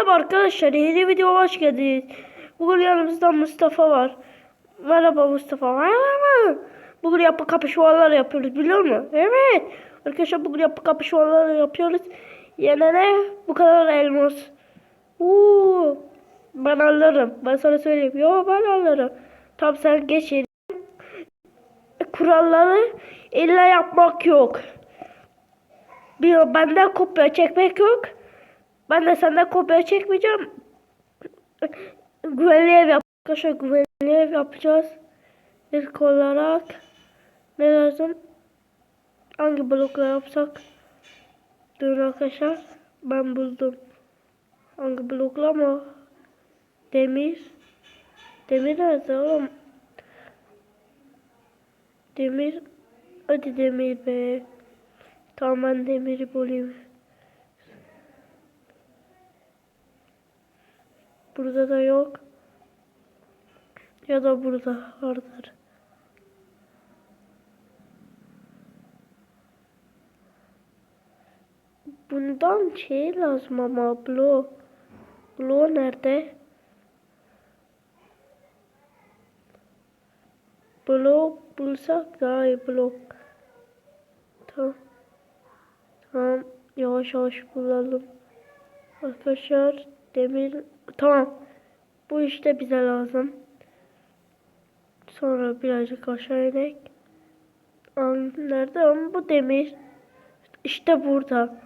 Merhaba arkadaşlar yeni video hoş geldiniz. Bugün yanımızda Mustafa var. Merhaba Mustafa. Merhaba. Bugün yapı kapışmalar yapıyoruz biliyor musun? Evet. Arkadaşlar bugün yapı kapışmalar yapıyoruz. Yenene bu kadar elmas. Uuu. Ben alırım. Ben sana söyleyeyim. Yo ben alırım. Tamam sen geç. Kuralları illa yapmak yok. Bir benden kopya çekmek yok. Ben de senden kopya çekmeyeceğim. Güvenli ev yap. Arkadaşlar güvenli ev yapacağız. İlk olarak ne lazım? Hangi blokla yapsak? Durun arkadaşlar. Ben buldum. Hangi blokla mı? Demir. Demir nerede oğlum? Demir. Hadi demir be. Tamam ben demiri bulayım. Burada da yok. Ya da burada vardır. Bundan şey lazım ama blok. Blok nerede? Blok bulsak daha iyi blok. Tamam. Tamam. Yavaş yavaş bulalım. Arkadaşlar demir tamam. Bu işte bize lazım. Sonra birazcık aşağı inek. Nerede ama bu demir? İşte burada.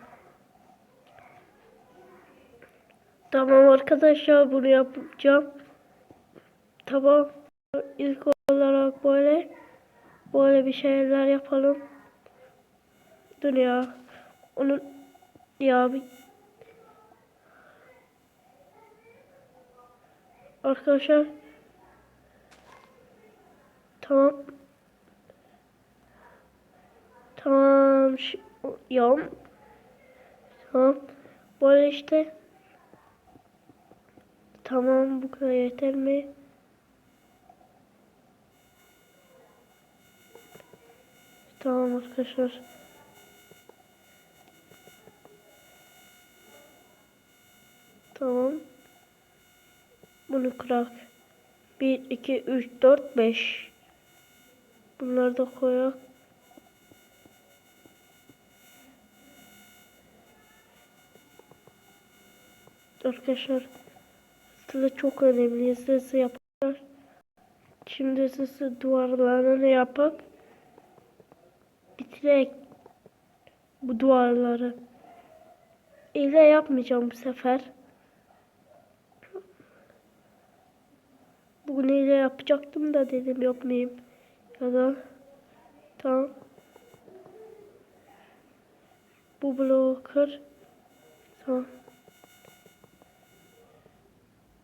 Tamam arkadaşlar bunu yapacağım. Tamam. İlk olarak böyle böyle bir şeyler yapalım. Dur ya. Onu ya bir Arkadaşlar. Tamam. Tamam. Ya Tamam. Böyle işte. Tamam. Bu kadar yeter mi? Tamam arkadaşlar. Tamam Bunu kırak 1, 2, 3, 4, 5 Bunları da koyak. Arkadaşlar Hızlı çok önemli hızlı yapar Şimdi hızlı duvarlarını yapıp Bitirek Bu duvarları. İle yapmayacağım bu sefer Bugün ile yapacaktım da dedim yapmayayım. Ya da tamam. Bu bloğu kır. Tamam.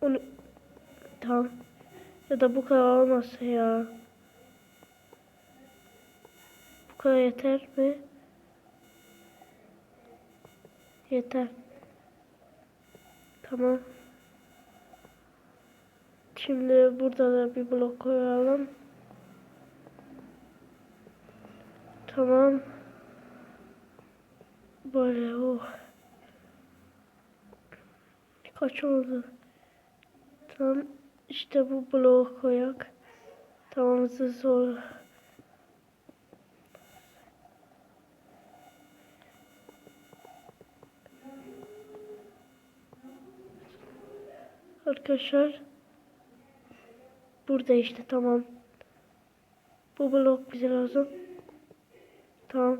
Onu tamam. Ya da bu kadar olmasa ya. Bu kadar yeter mi? Yeter. Tamam. Şimdi burada da bir blok koyalım. Tamam. Böyle oh. Kaç oldu? Tamam. İşte bu bloğu koyak. Tamam zor. Arkadaşlar Burada işte tamam. Bu blok bize lazım. Tamam.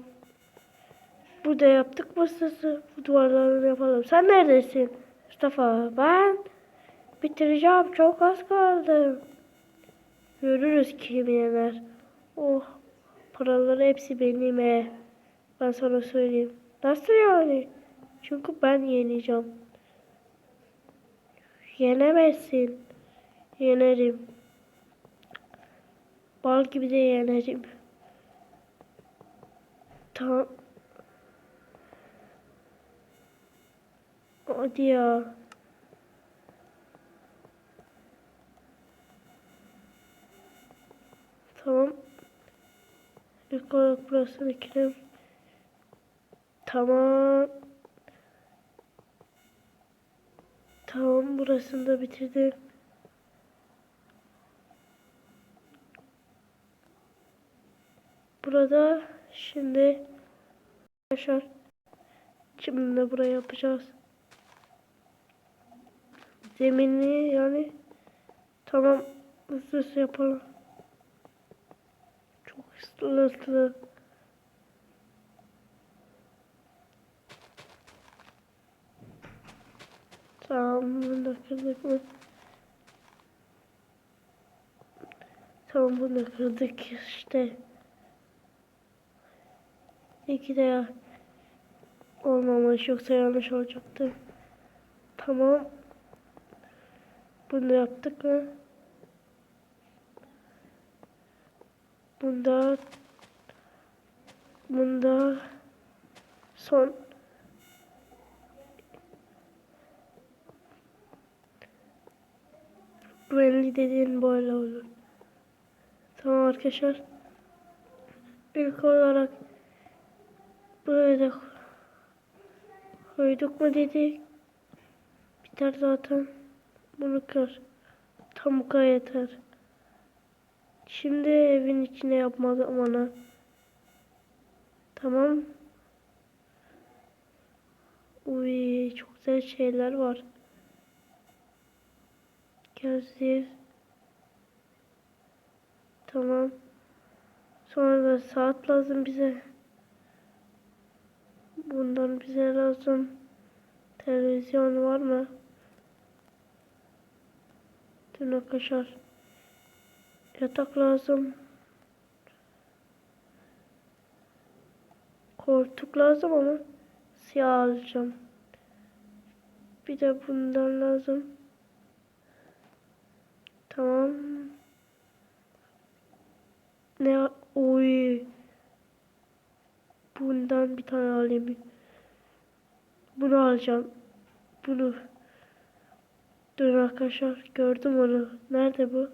Burada yaptık masası. Bu duvarları yapalım. Sen neredesin? Mustafa ben bitireceğim. Çok az kaldı. Görürüz kim yener. Oh. Paraları hepsi benim he. Ben sana söyleyeyim. Nasıl yani? Çünkü ben yeneceğim. Yenemezsin. Yenerim. Bal gibi de yenerim. Tamam. Hadi ya. Tamam. İlk olarak burasını dikelim. Tamam. Tamam burasını da bitirdim. Burada şimdi arkadaşlar şimdi buraya yapacağız. Zemini yani tamam hızlı hızlı yapalım. Çok hızlı hızlı. Tamam bunu da kırdık mı? Tamam bunu kırdık işte. İki de. Olmamış yoksa yanlış olacaktı. Tamam. Bunu yaptık mı? Bunda bunda son güvenli dediğin böyle olur. Tamam arkadaşlar. İlk olarak buraya da koyduk mu dedik. Biter zaten. Bunu kır. Tam bu kadar yeter. Şimdi evin içine yapma zamanı. Tamam. Uy çok güzel şeyler var. Gözlüğü. Tamam. Sonra da saat lazım bize. Bundan bize lazım. Televizyon var mı? Dün arkadaşlar. Yatak lazım. Koltuk lazım ama siyah alacağım. Bir de bundan lazım. Tamam. Ne? Oy. Bundan bir tane alayım. Bunu alacağım. Bunu. Dur arkadaşlar gördüm onu. Nerede bu?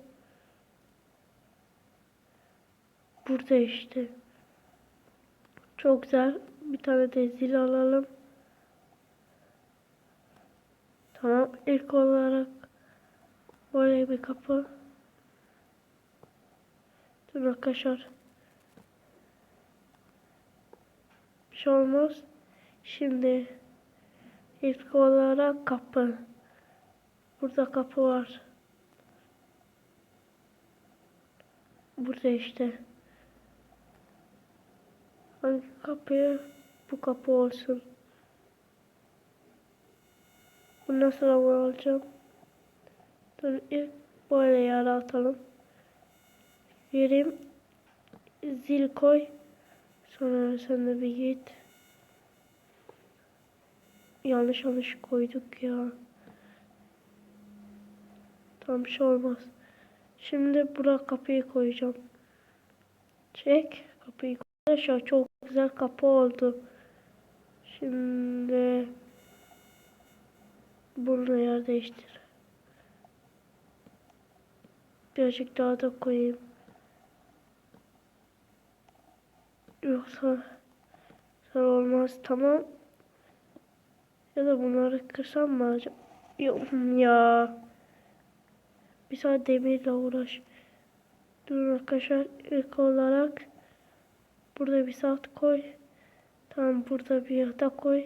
Burada işte. Çok güzel. Bir tane de zil alalım. Tamam. ilk olarak Oraya bir kapı. Dur arkadaşlar. Bir şey olmaz. Şimdi ilk olarak kapı. Burada kapı var. Burada işte. Hangi kapı? Bu kapı olsun. Bu nasıl hava alacağım? Dur ilk böyle yara atalım. Vereyim. Zil koy. Sonra sen de bir git. Yanlış yanlış koyduk ya. Tam bir şey olmaz. Şimdi buraya kapıyı koyacağım. Çek kapıyı. Arkadaşlar çok güzel kapı oldu. Şimdi bunu yer değiştir. Birazcık daha da koyayım. Yoksa sarı olmaz. Tamam. Ya da bunları kırsam mı acaba? Yok ya. Bir saat demirle uğraş. Dur arkadaşlar ilk olarak burada bir saat koy. Tamam burada bir yatak koy.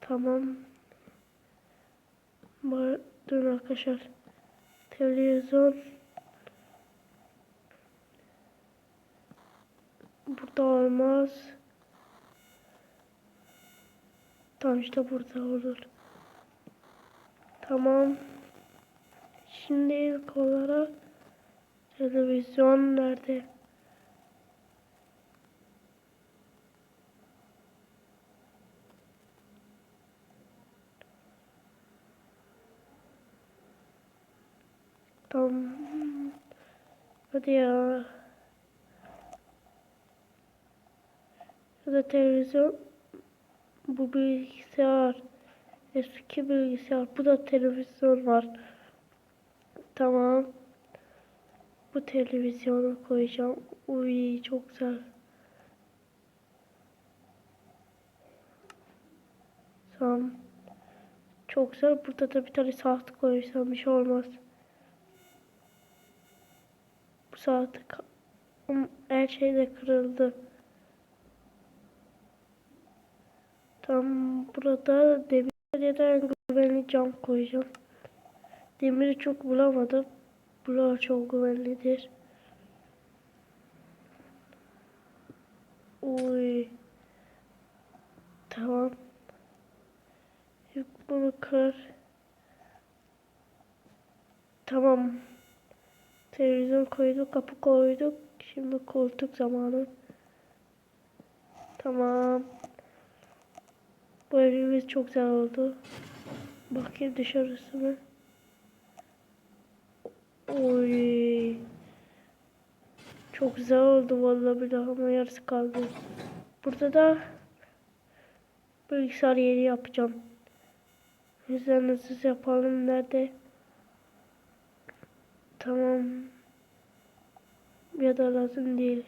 Tamam. Dur arkadaşlar. Televizyon. Burada olmaz. Tamam işte burada olur. Tamam. Şimdi ilk olarak televizyon nerede? Tamam. Hadi ya. Da televizyon. Bu bilgisayar. Eski bilgisayar. Bu da televizyon var. Tamam. Bu televizyonu koyacağım. Uy çok güzel. Tamam. Çok güzel. Burada da bir tane saat koysam bir şey olmaz. Bu saat her şey de kırıldı. Tam burada demir ya da güvenli cam koyacağım. Demiri çok bulamadım. Bunlar çok güvenlidir. Uy. Tamam. Yok bunu kır. Tamam. Televizyon koyduk, kapı koyduk. Şimdi koltuk zamanı. Tamam. Bu evimiz çok güzel oldu. Bakayım dışarısı mı? Oy. Çok güzel oldu vallahi bir daha ama yarısı kaldı. Burada da bilgisayar yeri yapacağım. Yüzden hızlı yapalım. Nerede? Tamam. Ya da lazım değil.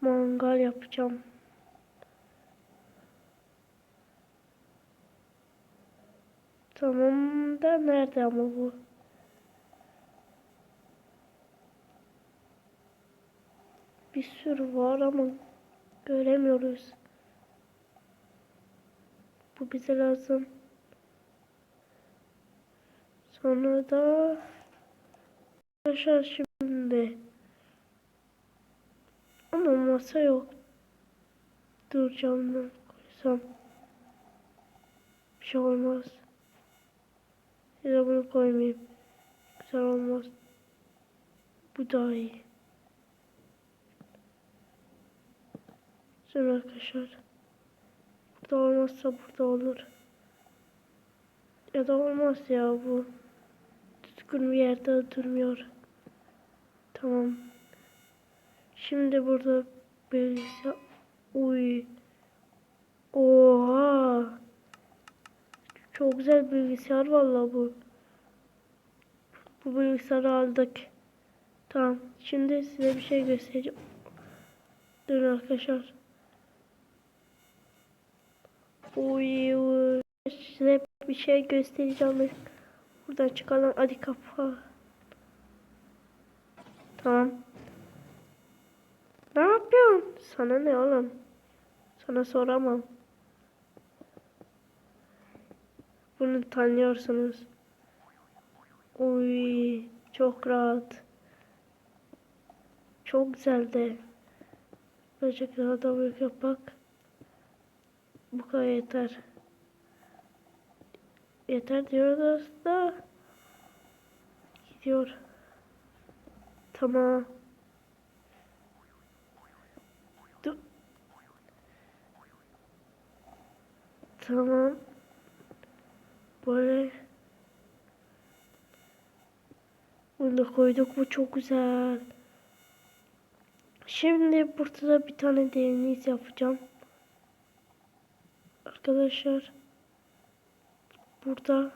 Mangal yapacağım. Tamam da nerede ama bu? Bir sürü var ama göremiyoruz. Bu bize lazım. Sonra da arkadaşlar şimdi ama masa yok. Dur camdan koysam bir şey olmaz. Da bunu koymayayım. Güzel olmaz. Bu daha iyi. Sonra arkadaşlar. Burada olmazsa burada olur. Ya da olmaz ya bu. Düzgün bir yerde durmuyor. Tamam. Şimdi burada bilgisayar... Uy. Oha. Çok güzel bilgisayar vallahi bu. Bu bilgisayarı aldık. Tamam. Şimdi size bir şey göstereceğim. Durun arkadaşlar. Uy. Size bir şey göstereceğim. Buradan çıkalım. Hadi kapa. Tamam. Ne yapıyorsun? Sana ne oğlum? Sana soramam. Bunu tanıyorsunuz. Uy, çok rahat. Çok güzeldi. Birazcık daha da büyük yapak. Bu kadar yeter. Yeter diyoruz da gidiyor. Tamam. Dur. Tamam. Böyle bunu da koyduk. Bu çok güzel. Şimdi burada da bir tane deniz yapacağım. Arkadaşlar burada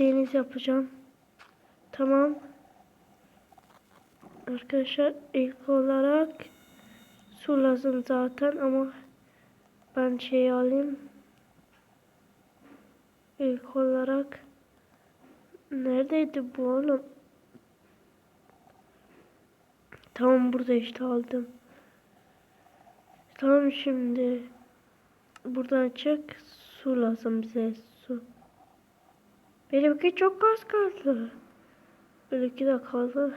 deniz yapacağım. Tamam. Arkadaşlar ilk olarak su lazım zaten ama ben şey alayım. İlk olarak neredeydi bu oğlum? Tamam burada işte aldım. Tamam şimdi buradan çık. Su lazım bize. Benimki çok az kaldı. Benimki de kaldı.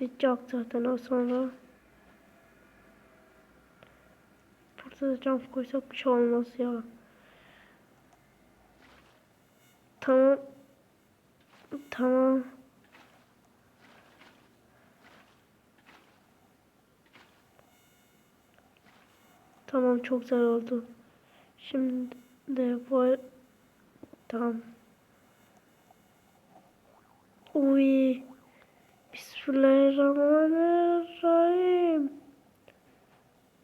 Bitecek zaten o sonra. Burada da cam koysak bir şey olmaz ya. Tamam. Tamam. Tamam çok güzel oldu. Şimdi bu tamam. Uy. Bismillahirrahmanirrahim.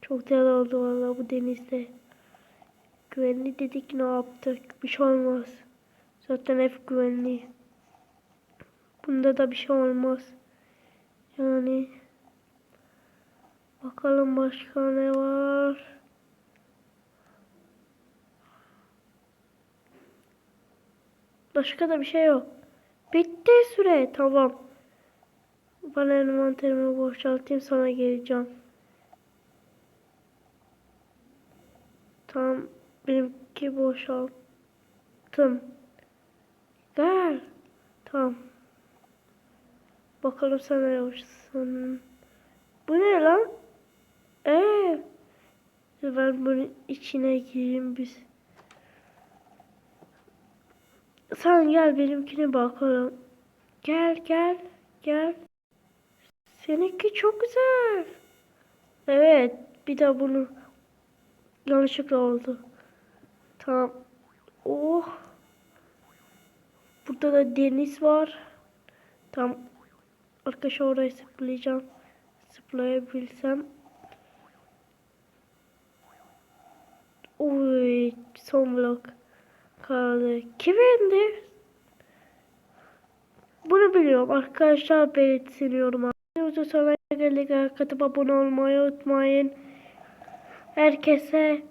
Çok güzel oldu valla bu denizde. Güvenli dedik ne yaptık? Bir şey olmaz. Zaten ev güvenli. Bunda da bir şey olmaz. Yani bakalım başka ne var? Başka da bir şey yok. Bitti süre. Tamam. Ben envanterimi boşaltayım sonra geleceğim. Tamam. Benimki boşalttım. Gel. Tamam. Bakalım sen ne yapmışsın. Bu ne lan? Ee, ben bunun içine gireyim biz. Sen gel benimkine bakalım. Gel gel gel. Seninki çok güzel. Evet bir de bunu yanlışlıkla oldu. Tamam. Oh. Burada da deniz var. Tamam. Arkadaşlar orayı zıplayacağım. Zıplayabilsem. Uy, son blok kaldı. Kim indi? Bunu biliyorum. Arkadaşlar belirtiliyorum. Videomuzun sonuna geldik. Katıp abone olmayı unutmayın. Herkese